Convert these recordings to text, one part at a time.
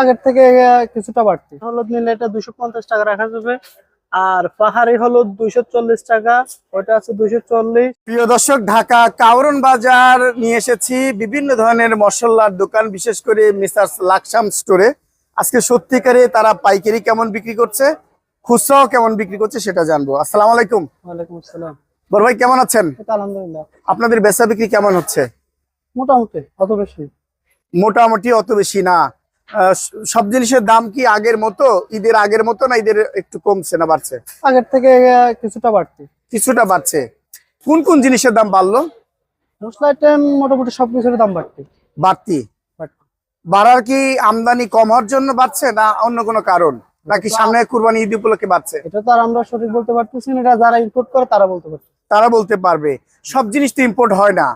আগের থেকে কিছুটা বাড়তি। হলুদ নিলে এটা দুশো পঞ্চাশ টাকা রাখা যাবে। আর পাহাড়ি হলুদ দুইশো চল্লিশ টাকা ওটা আছে দুইশো চল্লিশ। প্রিয় দর্শক ঢাকা কাউরন বাজার নিয়ে এসেছি বিভিন্ন ধরনের মশলার দোকান বিশেষ করে মিসার্স লাকসাম স্টোরে। আজকে সত্যিকারে তারা পাইকারি কেমন বিক্রি করছে খুচরাও কেমন বিক্রি করছে সেটা জানব। আসসালামু আলাইকুম। ওয়ালাইকুম আসসালাম। বড় ভাই কেমন আছেন? আলহামদুলিল্লাহ। আপনাদের বেচা বিক্রি কেমন হচ্ছে? মোটামুটি অত বেশি। মোটামুটি অত বেশি না। সব জিনিসের দাম কি আগের মতো? ঈদের আগের মতো না ঈদের একটু কমছে না বাড়ছে? আগের থেকে কিছুটা বাড়ছে। কিছুটা বাড়ছে। কোন কোন জিনিসের দাম বাড়লো? মশলা আইটেম মোটামুটি সবকিছুর দাম বাড়তি? বাড়তি বাড়ার কি আমদানি কম হওয়ার জন্য বাড়ছে না অন্য কোনো কারণ? নাকি সামনে কুরবানি ঈদ উপলক্ষে বাড়ছে? এটা তো আর আমরা সঠিক বলতে পারতেছি না এটা যারা ইম্পোর্ট করে তারা বলতে পারছে তারা বলতে পারবে। সব জিনিস তো ইম্পোর্ট হয় না।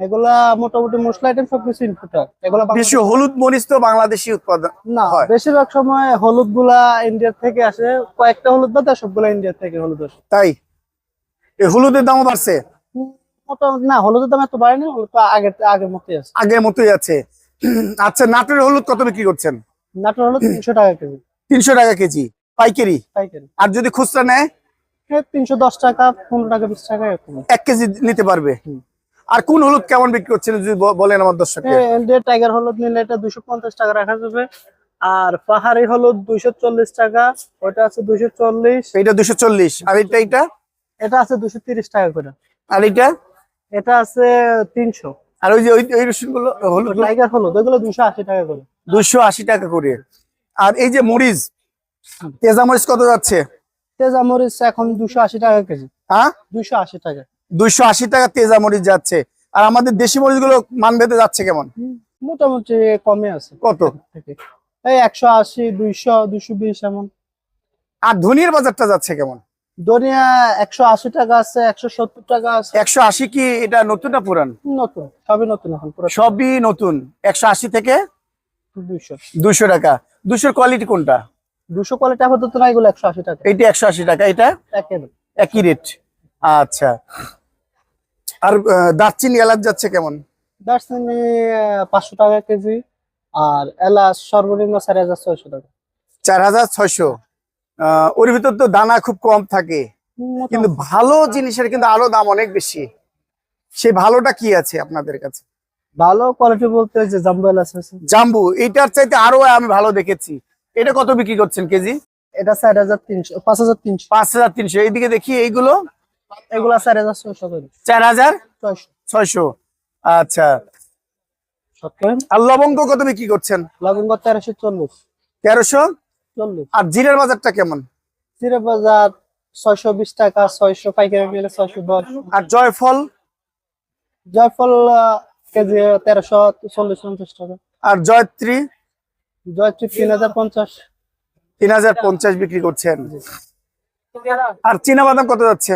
এগুলা মোটামুটি মশলা আইটেম সবকিছু হয়। এগুলা বেশি হলুদ মরিচ তো বাংলাদেশি উৎপাদন না। বেশিরভাগ সময় হলুদগুলা ইন্ডিয়া থেকে আসে। কয়েকটা হলুদ বাদে সবগুলা ইন্ডিয়া থেকে হলুদ আসে। তাই? এই হলুদের দামও বাড়ছে? মোটামুটি না হলুদের দাম এত বাড়েনি হলুদ তো আগের আগের মতোই আছে। আগের মতোই আছে। আচ্ছা নাটোরের হলুদ কত বিক্রি করছেন? নাটোর হলুদ তিনশো টাকা কেজি। তিনশো টাকা কেজি। পাইকারি? পাইকারি। আর যদি খুচরা নেয়? তিনশো দশ টাকা পনেরো টাকা বিশ টাকা এক কেজি নিতে পারবে। আর কোন হলুদ কেমন বিক্রি করছেন যদি বলেন আমার ইন্ডিয়া টাইগার হলুদ নিলে এটা দুশো পঞ্চাশ টাকা রাখা যাবে। আর পাহাড়ি হলুদ দুইশো চল্লিশ টাকা ওটা আছে দুইশো চল্লিশ। এইটা দুশো চল্লিশ। আর এটা এটা এটা আছে দুশো তিরিশ টাকা করে। আর এটা এটা আছে তিনশো। আর ওই যে ওই ওই রসুনগুলো হলুদ টাইগার হলুদ ওইগুলো দুশো আশি টাকা করে। দুশো আশি টাকা করে। আর এই যে মরিচ তেজা মরিচ কত যাচ্ছে? তেজা মরিচ এখন দুশো আশি টাকা কেজি। হ্যাঁ? দুশো আশি টাকা। দুইশো আশি টাকা তেজা মরিচ যাচ্ছে। আর আমাদের দেশি মরিচগুলো মান বেঁধে যাচ্ছে কেমন? মোটামুটি কমে আছে। কত? এই একশো আশি দুইশো দুশো বিশ এমন। আর ধনিয়ার বাজারটা যাচ্ছে কেমন? ধনিয়া একশো আশি টাকা আছে একশো সত্তর টাকা আছে। একশো আশি কি এটা নতুন না পুরান? নতুন সবই নতুন এখন সবই নতুন। একশো আশি থেকে দুইশো। টাকা। দুশোর কোয়ালিটি কোনটা? দুশো কোয়ালিটি আপাতত না এগুলো একশো আশি টাকা। এইটা একশো আশি টাকা এটা একই রেট আচ্ছা। আর দারচিনি এলাচ যাচ্ছে কেমন? দার্সিনি পাঁচশো টাকা কেজি আর এলাচ সর্বনিম্ন চার হাজার ছয়শো টাকা। চার হাজার ছয়শো। ওর ভিতর তো দানা খুব কম থাকে। কিন্তু ভালো জিনিসের কিন্তু আরও দাম অনেক বেশি। সেই ভালোটা কি আছে আপনাদের কাছে? ভালো কোয়ালিটি বলতে যে জাম্বো এলাচ আছে। জাম্বু এইটার চাইতে আরও আমি ভালো দেখেছি। এটা কত বিক্রি করছেন কেজি? এটা চার হাজার তিনশো পাঁচ হাজার তিনশো। পাঁচ হাজার তিনশো। এইদিকে দেখি এইগুলো। এগুলা চার হাজার ছয়শো করে। চার হাজার ছয়শো। আচ্ছা। আর লবঙ্গ কত বিক্রি করছেন? লবঙ্গ তেরোশো চল্লিশ। তেরোশো? চল্লিশ। আর জিরের বাজারটা কেমন? জিরে বাজার ছয়শো বিশ টাকা ছয়শো পাইকারি নিলে ছয়শো দশ। আর জয়ফল? জয়ফল কেজি তেরোশো চল্লিশ পঞ্চাশ টাকা। আর জয়ত্রী? জয়ত্রী তিন হাজার পঞ্চাশ। তিন হাজার পঞ্চাশ বিক্রি করছেন। আর চীনা বাদাম কত যাচ্ছে?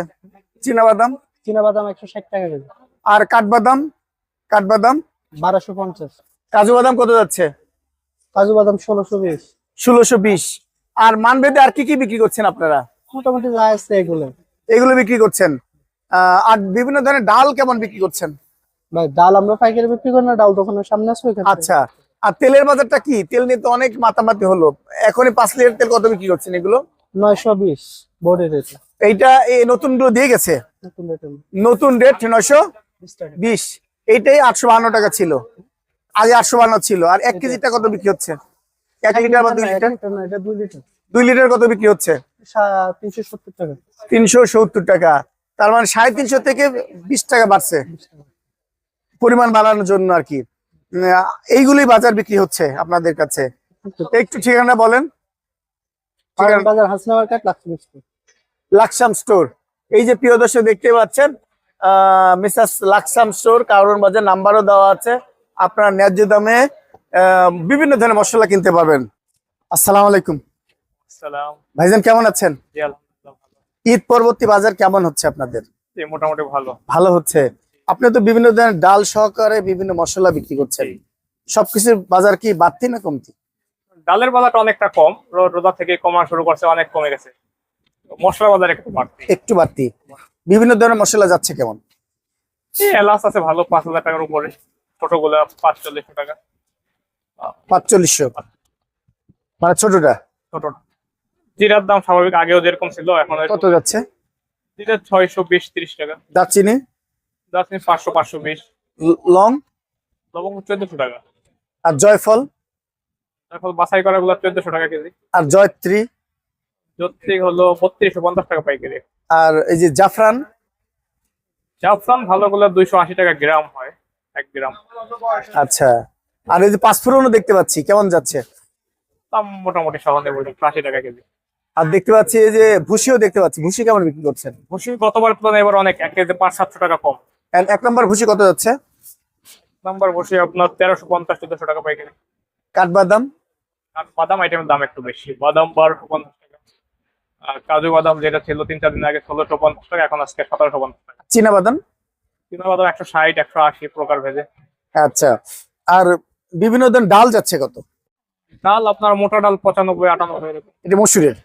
চীনা বাদাম চীনা বাদাম একশো ষাট টাকা কেজি। আর কাঠবাদাম? কাঠবাদাম? বারোশো পঞ্চাশ। কাজু বাদাম কত যাচ্ছে? কাজু বাদাম ষোলোশো বিশ। ষোলোশো বিশ। আর মানবেদে আর কি কি বিক্রি করছেন আপনারা? মোটামুটি যা আছে এগুলো। এগুলো বিক্রি করছেন। আর বিভিন্ন ধরনের ডাল কেমন বিক্রি করছেন? ডাল আমরা পাইকারি বিক্রি করি না ডাল দোকানের সামনে আছে আচ্ছা। আর তেলের বাজারটা কি? তেল নিয়ে তো অনেক মাতামাতি হলো। এখনই পাঁচ লিটার তেল কত বিক্রি করছেন এগুলো? নয়শো বিশ। এইটা এই নতুনগুলো দিয়ে গেছে? নতুন রেট নয়শো বিশ এইটাই আটশো বাহান্ন টাকা ছিল। আগে আটশো বাহান্ন ছিল। আর এক কেজিটা কত বিক্রি হচ্ছে? এক লিটার বা দুই লিটার? দুই লিটার। কত বিক্রি হচ্ছে? তিনশো সত্তর টাকা। তার মানে সাড়ে তিনশো থেকে বিশ টাকা বাড়ছে। পরিমাণ বাড়ানোর জন্য আর কি। এইগুলোই বাজার বিক্রি হচ্ছে আপনাদের কাছে। একটু ঠিকানা বলেন। বাজার হাসনা মার্কেট লাক্ষ্মী লাকসাম স্টোর। এই যে প্রিয় দর্শক দেখতে পাচ্ছেন মিসাস লাকসাম স্টোর কারণ বাজার নাম্বারও দেওয়া আছে। আপনার ন্যায্য দামে বিভিন্ন ধরনের মশলা কিনতে পারবেন। আসসালাম আলাইকুম। ভাইজান কেমন আছেন? ঈদ পরবর্তী বাজার কেমন হচ্ছে আপনাদের? মোটামুটি ভালো। ভালো হচ্ছে। আপনি তো বিভিন্ন ধরনের ডাল সহকারে বিভিন্ন মশলা বিক্রি করছেন। সবকিছুর বাজার কি বাড়তি না কমতি? ডালের বাজারটা অনেকটা কম। রো- রোজা থেকে কমা শুরু করছে অনেক কমে গেছে। মশলা বাজার একটু বাড়তি। একটু বাড়তি। বিভিন্ন ধরনের মশলা যাচ্ছে কেমন? এলাচ আছে ভালো পাঁচ হাজার টাকার উপরে। ছোটগুলা পাঁচচল্লিশ টাকা। পাঁচচল্লিশশো? মানে ছোটটা? ছোট জিরার দাম স্বাভাবিক আগেও যেরকম ছিল এখন কত যাচ্ছে? জিরা ছয়শো বিশ তিরিশ টাকা। দারচিনি? দার্চিনি পাঁচশো পাঁচশো বিশ। লং লবঙ্গ চোদ্দশো টাকা। আর জয়ফল? এখন বাছাই করা গুলো চোদ্দশো টাকা কেজি। আর জয়ত্রী? জ্যোতিক হলো বত্রিশশো পঞ্চাশ টাকা পাইকারি। আর এই যে জাফরান? জাফরান ভালো গুলো দুইশো আশি টাকা গ্রাম হয় এক গ্রাম। আচ্ছা। আর এই যে পাঁচফোড়নও দেখতে পাচ্ছি কেমন যাচ্ছে? দাম মোটামুটি সহজে বলি আশি টাকা কেজি। আর দেখতে পাচ্ছি এই যে ভুসিও দেখতে পাচ্ছি ভুসি কেমন বিক্রি করছেন? ভুসি গতবার তুলনায় এবার অনেক এক কেজি পাঁচ সাতশো টাকা কম। এক নম্বর ভুসি কত যাচ্ছে? নাম্বার ভুসি আপনার তেরোশো পঞ্চাশ চোদ্দশো টাকা পাইকারি। কাঠবাদাম? আর বাদাম আইটেমের দাম একটু বেশি বাদাম বারোশো পঞ্চাশ টাকা। আর কাজু বাদাম যেটা ছিল তিন চার দিন আগে ষোলোশো পঞ্চাশ টাকা এখন আজকে সতেরোশো পঞ্চাশ টাকা। চীনা বাদাম? চিনা বাদাম একশো ষাট একশো আশি প্রকার ভেজে। আচ্ছা আর বিভিন্ন ধরনের ডাল যাচ্ছে কত? ডাল আপনার মোটা ডাল পঁচানব্বই আটানব্বই এরকম। এটা মসুরের।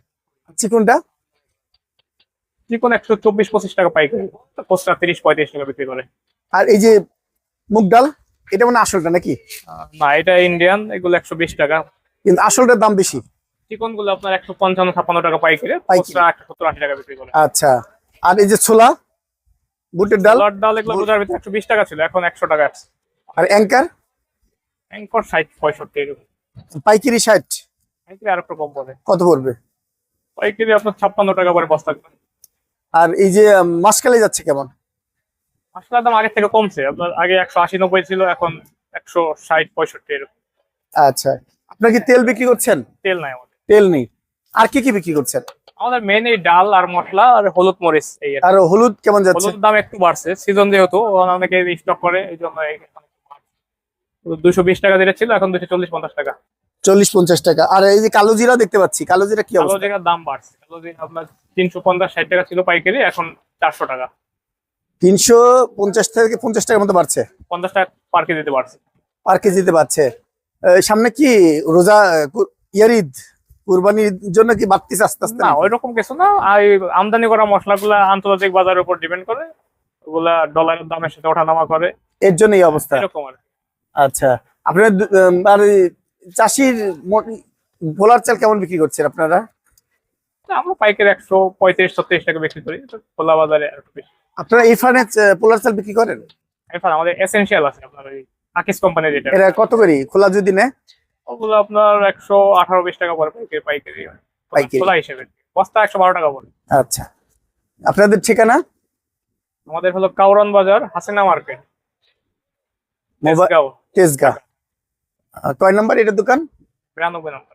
চিকুনটা? চিকন একশো চব্বিশ পঁচিশ টাকা পাইকারি। পোস্টার তিরিশ পঁয়ত্রিশ টাকা বিক্রি করে। আর এই যে মুগ ডাল এটা মানে আসলটা নাকি? না এটা ইন্ডিয়ান এগুলো একশো বিশ টাকা। কিন্তু আসলটার দাম বেশি। চিকনগুলো আপনার একশো পঞ্চান্ন ছাপ্পান্ন টাকা পাইকারি। খুচরা একশো সত্তর আশি টাকা বিক্রি করে। আচ্ছা। আর এই যে ছোলা বুটের ডাল? লাট ডাল এগুলো বাজার ভিতরে একশো বিশ টাকা ছিল এখন একশো টাকা আছে। আর অ্যাঙ্কার? অ্যাঙ্কর ষাট পঁয়ষট্টি এরকম। পাইকারি ষাট। পাইকারি আর একটু কম পড়ে। কত পড়বে? পাইকারি আপনার ছাপ্পান্ন টাকা করে বস্তা আর এই যে মাসকালি যাচ্ছে কেমন? মশলার দাম আগের থেকে কমছে আপনার আগে একশো আশি নব্বই ছিল এখন একশো ষাট পঁয়ষট্টি এরকম। আচ্ছা। আপনার কি তেল বিক্রি করছেন? তেল নাই তেল নেই। আর কি কি বিক্রি করছেন? আমাদের মেন এই ডাল আর মশলা আর হলুদ মরিচ এই আর হলুদ কেমন যাচ্ছে? হলুদ দাম একটু বাড়ছে সিজন যেহেতু অনেকে স্টক করে এই জন্য দুশো বিশ টাকা যেটা ছিল এখন দুশো চল্লিশ পঞ্চাশ টাকা। চল্লিশ পঞ্চাশ টাকা। আর এই যে কালো জিরা দেখতে পাচ্ছি কালো জিরা কি কালো জিরার দাম বাড়ছে। কালো জিরা আপনার তিনশো পঞ্চাশ ষাট টাকা ছিল পাইকারি এখন চারশো টাকা। তিনশো পঞ্চাশ থেকে পঞ্চাশ টাকার মতো বাড়ছে? পঞ্চাশ টাকা পার কেজিতে বাড়ছে। পার কেজিতে বাড়ছে। আহ, সামনে কি রোজা আহ, কু- ইয়ার ঈদ কুরবানির জন্য কি বাড়তিছে আস্তে আস্তে না নাকি? ওই রকম কিছু না। আর এই আমদানি করা মশলাগুলা আন্তর্জাতিক বাজারের উপর ডিপেন্ড করে। ওগুলা ডলারের দামের সাথে ওঠানামা করে। এর জন্য এই অবস্থা। এরকম আর আচ্ছা। আপনার আর এই চাষির ভোলার চাল কেমন বিক্রি করছেন আপনারা? আমরা পাইকারি একশো পঁয়ত্রিশ ছত্রিশ টাকা বিক্রি করি। তো খোলা বাজারে আর বেশি। আপনারা এই ফার্নে পোলার চাল বিক্রি করেন? এরপর আমাদের এসেনশিয়াল আছে আপনার আকিস কোম্পানির এরা কত করি? খোলা যদি নেয়? ওগুলো আপনার একশো আঠারো বিশ টাকা পরে পাইকারি পাইকারি পাইকারি। খোলা হিসেবে। বস্তা একশো বারো টাকা পরে আচ্ছা। আপনাদের ঠিকানা? আমাদের হলো কাউরন বাজার হাসিনা মার্কেট। তেজগাঁও। কয় নাম্বার এটা দোকান? বিরানব্বই নম্বর।